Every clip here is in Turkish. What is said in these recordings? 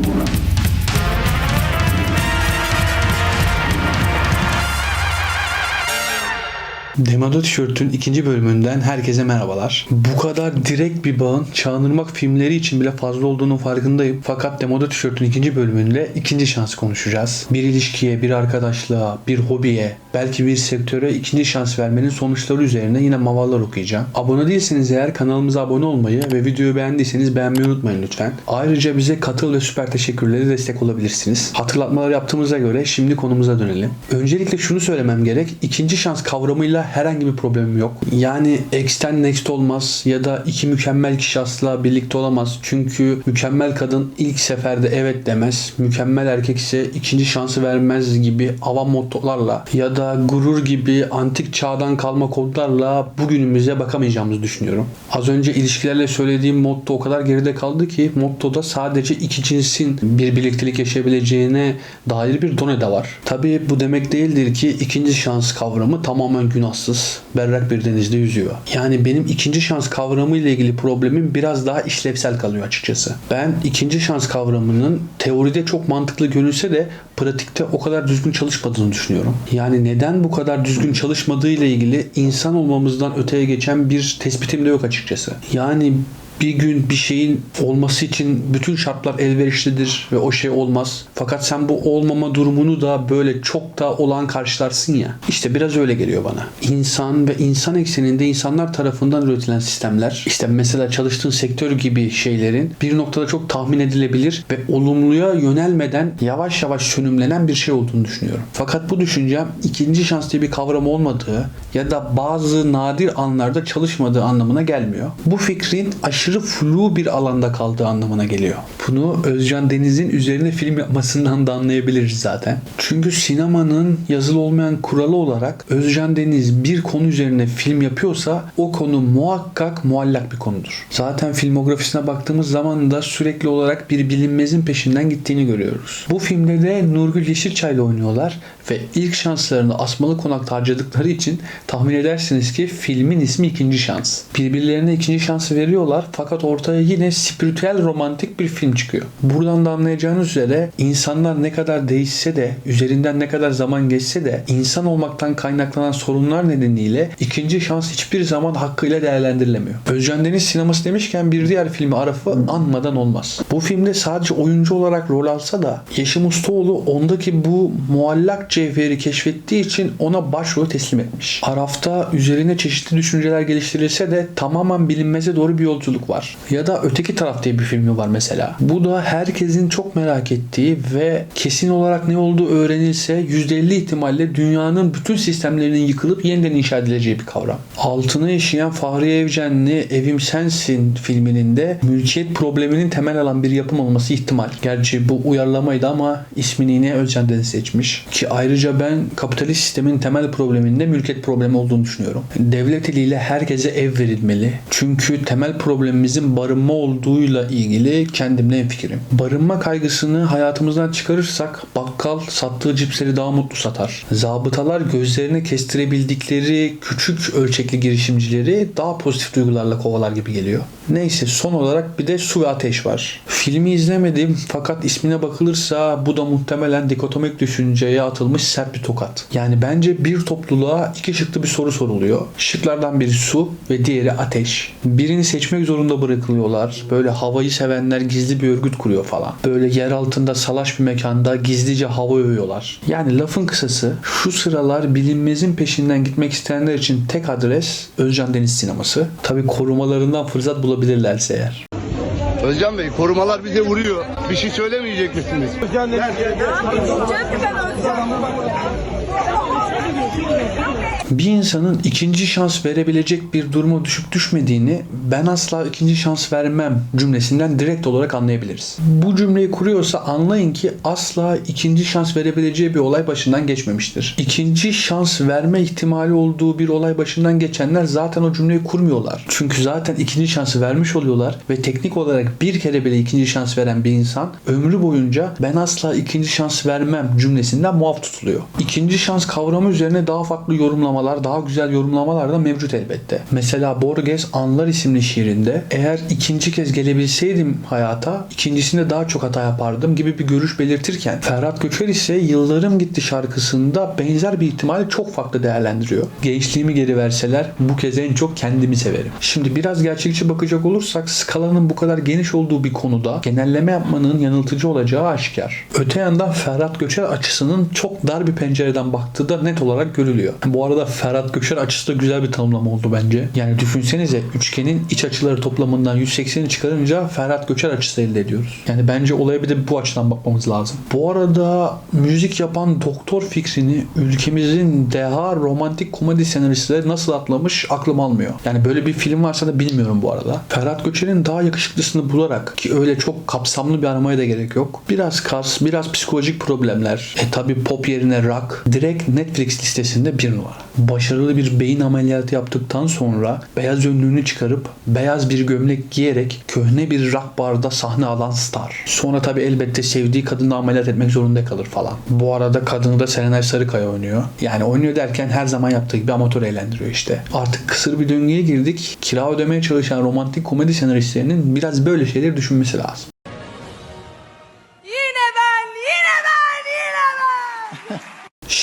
Yeah. Demado Tişört'ün ikinci bölümünden herkese merhabalar. Bu kadar direkt bir bağın Çağınırmak filmleri için bile fazla olduğunun farkındayım. Fakat Demado Tişört'ün ikinci bölümünde ikinci şans konuşacağız. Bir ilişkiye, bir arkadaşlığa, bir hobiye, belki bir sektöre ikinci şans vermenin sonuçları üzerine yine mavallar okuyacağım. Abone değilseniz eğer kanalımıza abone olmayı ve videoyu beğendiyseniz beğenmeyi unutmayın lütfen. Ayrıca bize katıl ve süper teşekkürleri destek olabilirsiniz. Hatırlatmalar yaptığımıza göre şimdi konumuza dönelim. Öncelikle şunu söylemem gerek. İkinci şans kavramıyla herhangi bir problemim yok. Yani X'ten next olmaz ya da iki mükemmel kişi asla birlikte olamaz. Çünkü mükemmel kadın ilk seferde evet demez. Mükemmel erkek ise ikinci şansı vermez gibi avam mottolarla ya da gurur gibi antik çağdan kalma kodlarla bugünümüze bakamayacağımızı düşünüyorum. Az önce ilişkilerle söylediğim motto o kadar geride kaldı ki mottoda sadece iki cinsin bir birliktelik yaşayabileceğine dair bir done de var. Tabii bu demek değildir ki ikinci şans kavramı tamamen günahsız, berrak bir denizde yüzüyor. Yani benim ikinci şans kavramı ile ilgili problemim biraz daha işlevsel kalıyor açıkçası. Ben ikinci şans kavramının teoride çok mantıklı görünse de pratikte o kadar düzgün çalışmadığını düşünüyorum. Yani neden bu kadar düzgün çalışmadığı ile ilgili insan olmamızdan öteye geçen bir tespitim de yok açıkçası. Yani bir gün bir şeyin olması için bütün şartlar elverişlidir ve o şey olmaz. Fakat sen bu olmama durumunu da böyle çok da olan karşılarsın ya. İşte biraz öyle geliyor bana. İnsan ve insan ekseninde insanlar tarafından üretilen sistemler işte mesela çalıştığın sektör gibi şeylerin bir noktada çok tahmin edilebilir ve olumluya yönelmeden yavaş yavaş sönümlenen bir şey olduğunu düşünüyorum. Fakat bu düşüncem ikinci şans diye bir kavram olmadığı ya da bazı nadir anlarda çalışmadığı anlamına gelmiyor. Bu fikrin aşırı flu bir alanda kaldığı anlamına geliyor. Bunu Özcan Deniz'in üzerine film yapmasından da anlayabiliriz zaten. Çünkü sinemanın yazılı olmayan kuralı olarak Özcan Deniz bir konu üzerine film yapıyorsa o konu muhakkak muallak bir konudur. Zaten filmografisine baktığımız zaman da sürekli olarak bir bilinmezin peşinden gittiğini görüyoruz. Bu filmde de Nurgül Yeşilçay'la oynuyorlar ve ilk şanslarını Asmalı Konak'ta harcadıkları için tahmin edersiniz ki filmin ismi ikinci şans. Birbirlerine ikinci şansı veriyorlar fakat ortaya yine spiritüel romantik bir film çıkıyor. Buradan da anlayacağınız üzere insanlar ne kadar değişse de üzerinden ne kadar zaman geçse de insan olmaktan kaynaklanan sorunlar nedeniyle ikinci şans hiçbir zaman hakkıyla değerlendirilemiyor. Özcan Deniz sineması demişken bir diğer filmi Araf'ı anmadan olmaz. Bu filmde sadece oyuncu olarak rol alsa da Yeşim Ustaoğlu ondaki bu muallak cevheri keşfettiği için ona başrolü teslim etmiş. Araf'ta üzerine çeşitli düşünceler geliştirilse de tamamen bilinmeze doğru bir yolculuk var. Ya da Öteki Taraf diye bir filmi var mesela. Bu da herkesin çok merak ettiği ve kesin olarak ne olduğu öğrenilse %50 ihtimalle dünyanın bütün sistemlerinin yıkılıp yeniden inşa edileceği bir kavram. Altına yaşayan Fahriye Evcenli Evim Sensin filminin de mülkiyet probleminin temel alan bir yapım olması ihtimal. Gerçi bu uyarlamaydı ama ismini yine Özcan Deniz seçmiş. Ki ayrıca ben kapitalist sistemin temel probleminde mülkiyet problemi olduğunu düşünüyorum. Devlet eliyle herkese ev verilmeli. Çünkü temel problemimizin barınma olduğuyla ilgili kendimle fikrim. Barınma kaygısını hayatımızdan çıkarırsak bakkal sattığı cipsleri daha mutlu satar. Zabıtalar gözlerine kestirebildikleri küçük ölçekli girişimcileri daha pozitif duygularla kovalar gibi geliyor. Neyse son olarak bir de Su ve Ateş var. Filmi izlemedim fakat ismine bakılırsa bu da muhtemelen dikotomik düşünceye atılmış sert bir tokat. Yani bence bir topluluğa iki şıklı bir soru soruluyor. Şıklardan biri su ve diğeri ateş. Birini seçmek zorunda bırakılıyorlar. Böyle havayı sevenler gizli bir örgüt kuruyor falan. Böyle yer altında salaş bir mekanda gizlice hava övüyorlar. Yani lafın kısası şu sıralar bilinmezin peşinden gitmek isteyenler için tek adres Özcan Deniz Sineması. Tabi korumalarından fırsat bulabilirlerse eğer. Özcan Bey korumalar bize vuruyor. Bir şey söylemeyecek misiniz? Bir insanın ikinci şans verebilecek bir duruma düşüp düşmediğini ben asla ikinci şans vermem cümlesinden direkt olarak anlayabiliriz. Bu cümleyi kuruyorsa anlayın ki asla ikinci şans verebileceği bir olay başından geçmemiştir. İkinci şans verme ihtimali olduğu bir olay başından geçenler zaten o cümleyi kurmuyorlar. Çünkü zaten ikinci şansı vermiş oluyorlar ve teknik olarak bir kere bile ikinci şans veren bir insan ömrü boyunca ben asla ikinci şans vermem cümlesinden muaf tutuluyor. İkinci şans kavramı üzerine daha farklı farklı yorumlamalar, daha güzel yorumlamalar da mevcut elbette. Mesela Borges Anlar isimli şiirinde eğer ikinci kez gelebilseydim hayata ikincisinde daha çok hata yapardım gibi bir görüş belirtirken Ferhat Göçer ise Yıllarım Gitti şarkısında benzer bir ihtimali çok farklı değerlendiriyor. Gençliğimi geri verseler bu kez en çok kendimi severim. Şimdi biraz gerçekçi bakacak olursak skalanın bu kadar geniş olduğu bir konuda genelleme yapmanın yanıltıcı olacağı aşikar. Öte yandan Ferhat Göçer açısının çok dar bir pencereden baktığı da net olarak görülüyor. Bu arada Ferhat Göçer açısı da güzel bir tanımlama oldu bence. Yani düşünsenize üçgenin iç açıları toplamından 180'i çıkarınca Ferhat Göçer açısı elde ediyoruz. Yani bence olaya bir de bu açıdan bakmamız lazım. Bu arada müzik yapan doktor fikrini ülkemizin deha romantik komedi senaristleri nasıl atlamış aklım almıyor. Yani böyle bir film varsa da bilmiyorum bu arada. Ferhat Göçer'in daha yakışıklısını bularak ki öyle çok kapsamlı bir aramaya da gerek yok. Biraz kas, biraz psikolojik problemler. E tabi pop yerine rock. Direkt Netflix listesinde bir numara. Başarılı bir beyin ameliyatı yaptıktan sonra beyaz önlüğünü çıkarıp beyaz bir gömlek giyerek köhne bir rock barda sahne alan star. Sonra tabi elbette sevdiği kadını ameliyat etmek zorunda kalır falan. Bu arada kadını da Serenay Sarıkaya oynuyor. Yani oynuyor derken her zaman yaptığı gibi amatör eğlendiriyor işte. Artık kısır bir döngüye girdik. Kira ödemeye çalışan romantik komedi senaristlerinin biraz böyle şeyleri düşünmesi lazım.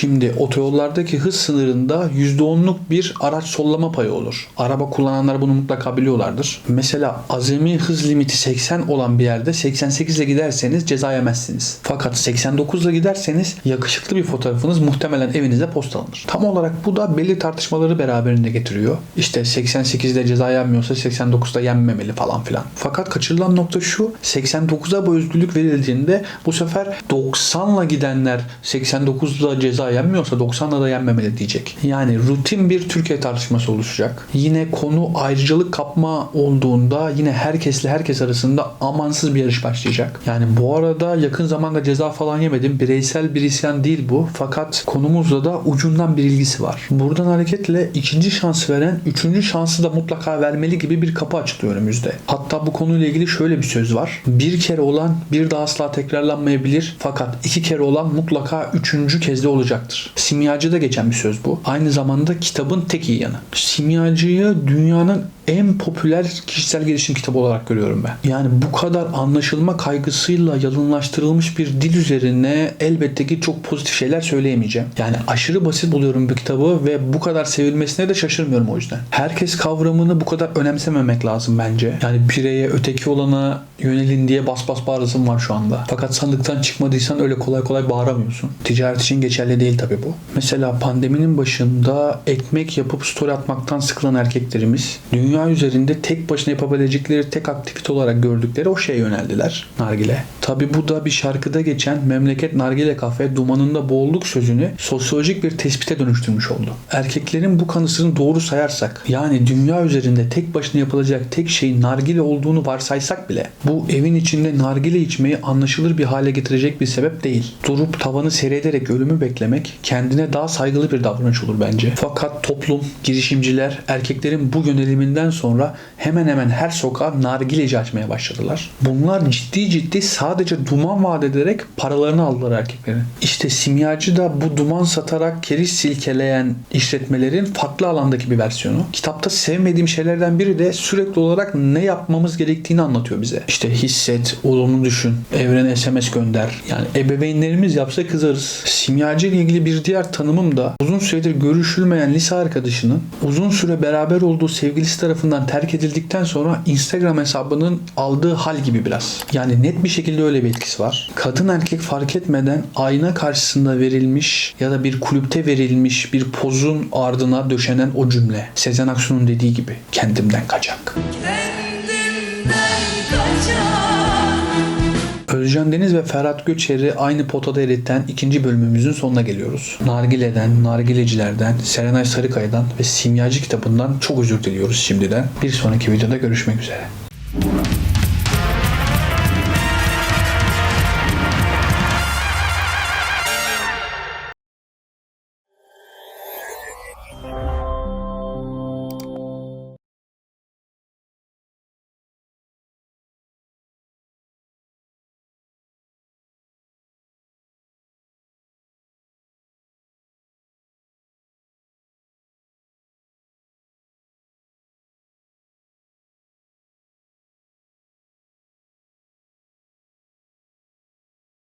Şimdi otoyollardaki hız sınırında %10'luk bir araç sollama payı olur. Araba kullananlar bunu mutlaka biliyorlardır. Mesela azami hız limiti 80 olan bir yerde 88 ile giderseniz ceza yemezsiniz. Fakat 89 ile giderseniz yakışıklı bir fotoğrafınız muhtemelen evinize postalanır. Tam olarak bu da belli tartışmaları beraberinde getiriyor. İşte 88'de ceza yenmiyorsa 89'da yenmemeli falan filan. Fakat kaçırılan nokta şu 89'a bu özgürlük verildiğinde bu sefer 90'la gidenler 89'da ceza yenmiyorsa 90'la da yenmemeli diyecek. Yani rutin bir Türkiye tartışması oluşacak. Yine konu ayrıcalık kapma olduğunda yine herkesle herkes arasında amansız bir yarış başlayacak. Yani bu arada yakın zamanda ceza falan yemedim. Bireysel bir isyan değil bu. Fakat konumuzla da ucundan bir ilgisi var. Buradan hareketle ikinci şans veren üçüncü şansı da mutlaka vermeli gibi bir kapı açılıyor önümüzde. Hatta bu konuyla ilgili şöyle bir söz var. Bir kere olan bir daha asla tekrarlanmayabilir. Fakat iki kere olan mutlaka üçüncü kez de olacaktır. Simyacıda geçen bir söz bu. Aynı zamanda kitabın tek iyi yanı. Simyacıyı dünyanın en popüler kişisel gelişim kitabı olarak görüyorum ben. Yani bu kadar anlaşılma kaygısıyla yalınlaştırılmış bir dil üzerine elbette ki çok pozitif şeyler söyleyemeyeceğim. Yani aşırı basit buluyorum bu kitabı ve bu kadar sevilmesine de şaşırmıyorum o yüzden. Herkes kavramını bu kadar önemsememek lazım bence. Yani bireye öteki olana yönelin diye bas bas bağırasın var şu anda. Fakat sandıktan çıkmadıysan öyle kolay kolay bağıramıyorsun. Ticaret için geçerli değil tabii bu. Mesela pandeminin başında ekmek yapıp story atmaktan sıkılan erkeklerimiz dünya üzerinde tek başına yapabilecekleri tek aktivite olarak gördükleri o şeye yöneldiler. Nargile. Tabi bu da bir şarkıda geçen memleket nargile kafe dumanında boğulduk sözünü sosyolojik bir tespite dönüştürmüş oldu. Erkeklerin bu kanısını doğru sayarsak yani dünya üzerinde tek başına yapılacak tek şeyin nargile olduğunu varsaysak bile bu evin içinde nargile içmeyi anlaşılır bir hale getirecek bir sebep değil. Durup tavanı seyrederek ölümü beklemek kendine daha saygılı bir davranış olur bence. Fakat toplum, girişimciler erkeklerin bu yöneliminden sonra hemen hemen her sokağa nargileci açmaya başladılar. Bunlar ciddi ciddi sadece duman vaat ederek paralarını aldılar erkeklerin. İşte simyacı da bu duman satarak keriz silkeleyen işletmelerin farklı alandaki bir versiyonu. Kitapta sevmediğim şeylerden biri de sürekli olarak ne yapmamız gerektiğini anlatıyor bize. İşte hisset, olumlu düşün, evrene SMS gönder. Yani ebeveynlerimiz yapsa kızarız. Simyacı ile ilgili bir diğer tanımım da uzun süredir görüşülmeyen lise arkadaşının uzun süre beraber olduğu sevgilisi tarafından terk edildikten sonra Instagram hesabının aldığı hal gibi biraz. Yani net bir şekilde öyle bir etkisi var. Kadın erkek fark etmeden ayna karşısında verilmiş ya da bir kulüpte verilmiş bir pozun ardına döşenen o cümle. Sezen Aksu'nun dediği gibi kendimden kaçak. Özcan Deniz ve Ferhat Göçer'i aynı potada eriten ikinci bölümümüzün sonuna geliyoruz. Nargile'den, nargilecilerden, Serenay Sarıkaya'dan ve Simyacı kitabından çok özür diliyoruz şimdiden. Bir sonraki videoda görüşmek üzere.